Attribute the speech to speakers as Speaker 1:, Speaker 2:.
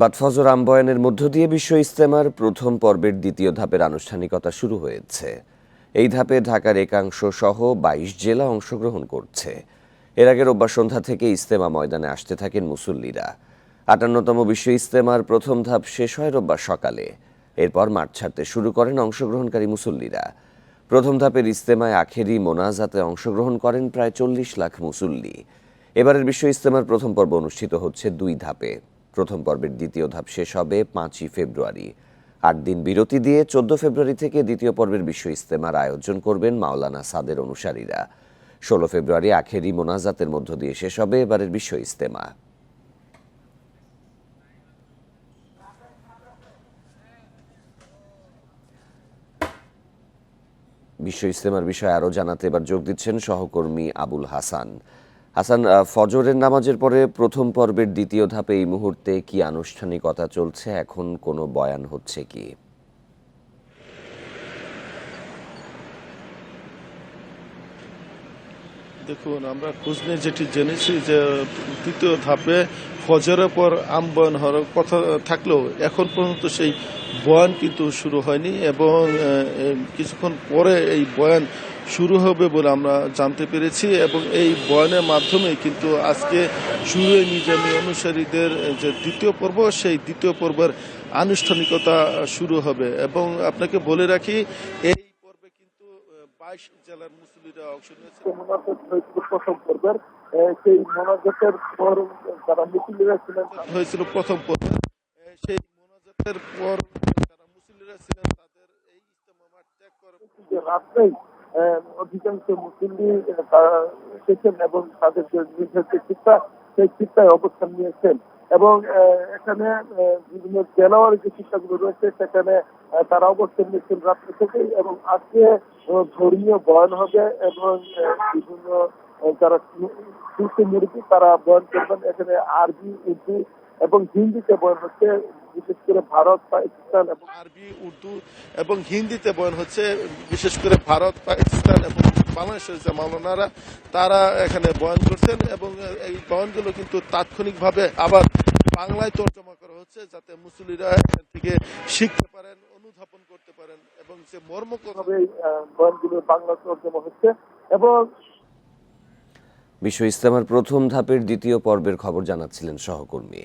Speaker 1: বাটফজর আম্বয়ানের মধ্য দিয়ে বিশ্ব ইস্তেমার প্রথম পর্বের দ্বিতীয় ধাপের আনুষ্ঠানিকতা শুরু হয়েছে। এই ধাপে ঢাকার একাংশ সহ বাইশ জেলা অংশগ্রহণ করছে। এর আগে রোববার সন্ধ্যা থেকে ইস্তেমা ময়দানে আসতে থাকেন মুসল্লিরা। আটান্নতম বিশ্ব ইস্তেমার প্রথম ধাপ শেষ হয় রোববার সকালে। এরপর মাঠ ছাড়তে শুরু করেন অংশগ্রহণকারী মুসল্লিরা। প্রথম ধাপের ইস্তেমায় আখেরি মোনাজাতে অংশগ্রহণ করেন প্রায় চল্লিশ লাখ মুসল্লি। এবারের বিশ্ব ইস্তেমার প্রথম পর্ব অনুষ্ঠিত হচ্ছে দুই ধাপে। প্রথম পর্বের দ্বিতীয় ধাপ শেষ হবে পাঁচই ফেব্রুয়ারি। আট দিন বিরতি দিয়ে চোদ্দ ফেব্রুয়ারি থেকে দ্বিতীয় পর্বের বিশ্ব ইস্তেমার আয়োজন করবেন মাওলানা সাদের অনুসারীরা। ষোলো ফেব্রুয়ারি আখেরি মোনাজাতের মধ্য দিয়ে শেষ হবে এবারের বিশ্ব ইস্তেমা। বিশ্ব ইস্তেমার বিষয়ে আরও জানাতে এবার যোগ দিচ্ছেন সহকর্মী আবুল হাসান। হাসান ফজরের নামাজের পরে প্রথম পর্বের দ্বিতীয় ধাপে এই মুহূর্তে কি আনুষ্ঠানিকতা চলছে? এখন কোনো বয়ান হচ্ছে কি?
Speaker 2: দেখুন, আমরা খোঁজ নিয়ে যেটি জেনেছি যে তৃতীয় ধাপে ফজরের পর আমবয়ন হওয়ার কথা থাকলেও এখন পর্যন্ত সেই বয়ান কিন্তু শুরু হয়নি এবং কিছুক্ষণ পরে এই বয়ান শুরু হবে বলে আমরা জানতে পেরেছি এবং এই বয়ানের মাধ্যমে কিন্তু আজকে শুরু সুরে নিজামী অনুসারীদের যে দ্বিতীয় পর্ব সেই দ্বিতীয় পর্বের আনুষ্ঠানিকতা শুরু হবে। এবং আপনাকে বলে রাখি এই পর্বে কিন্তু বাইশ জেলার মুসলিরা অংশ নিয়েছে।
Speaker 3: প্রথম পর্বের। সেই মোনাজাতের পর যারা মুসলিমরা ছিলেন
Speaker 2: হয়েছিল প্রথম পর্বে সেই মোনাজাতের পর যারা মুসলিরা ছিলেন তাদের এই ইজতেমা মাঠ ত্যাগ করে
Speaker 3: এ, অধিকাংশ মুসলিম এসেছেন এবং তাদের যে চিন্তা সেই চিন্তায় অবস্থান নিয়েছেন। এবং এখানে বিভিন্ন জেলার যে চিন্তাগুলো রয়েছে, সেখানে তারা অবস্থান নিয়েছেন রাত্রে থেকেই এবং আজকে ধর্মীয় বয়ন হবে এবং বিভিন্ন যারা কৃষি মুরগি তারা বয়ন করবেন। এখানে আরবি, উর্দু এবং হিন্দিতে বয়ন হচ্ছে। বিশেষ করে ভারত পাকিস্তান এবং
Speaker 2: আরবি উর্দু এবং হিন্দিতে বয়ান হচ্ছে। বিশেষ করে ভারত পাকিস্তান এবং বাংলাদেশের যে মাওলানারা তারা এখানে বয়ান করছেন এবং এই বয়ানগুলো কিন্তু তাৎক্ষণিকভাবে আবার বাংলায় তর্জমা করা হচ্ছে যাতে মুসলিরা এখান থেকে শিখতে পারেন অনুধাবন করতে পারেন এবং যে মর্ম
Speaker 3: ভাবে বয়ানগুলো বাংলা তর্জমা হচ্ছে এবং
Speaker 1: বিশ্ব ইস্তেমার প্রথম ধাপের দ্বিতীয় পর্বের খবর জানাচ্ছিলেন সহকর্মী।